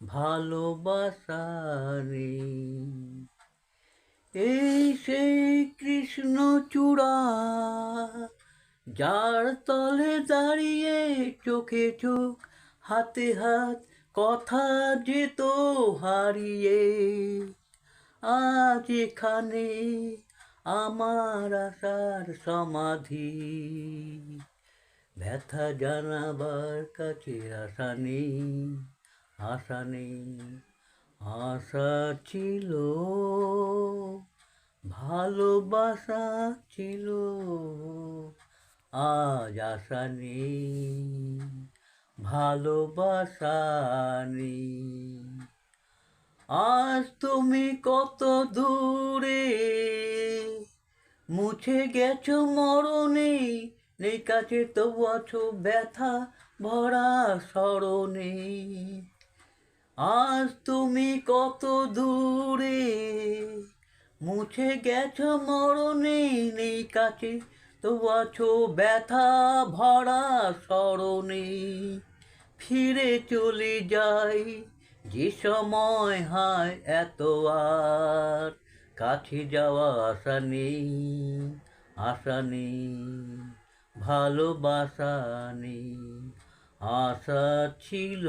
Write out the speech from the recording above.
ভালোবাসা নেই এই সেই কৃষ্ণ চূড়া, যার তলে দাঁড়িয়ে চোখে চোখ, হাতে হাত কথা যেত হারিয়ে। আজ এখানে আমার আশার সমাধি। ব্যথা জানাবার কাছে আশা নেই। আশা নেই, আশা ছিল, ভালোবাসা ছিল, আজ আশা নেই, ভালোবাসা নেই। আজ তুমি কত দূরে, মুছে গেছো মরণে, নেই কাছে তবু আছো ব্যথা ভরা স্মরণে। আজ তুমি কত দূরে? মুছে গেছো মরণে নেই কাছে, তো আছো ব্যথা ভরা স্মরণে। ফিরে চলে যাই যে সময় হায় এত আর। কাছে যাওয়া আশা নেই আশা নেই, ভালোবাসা নেই, আশা ছিল।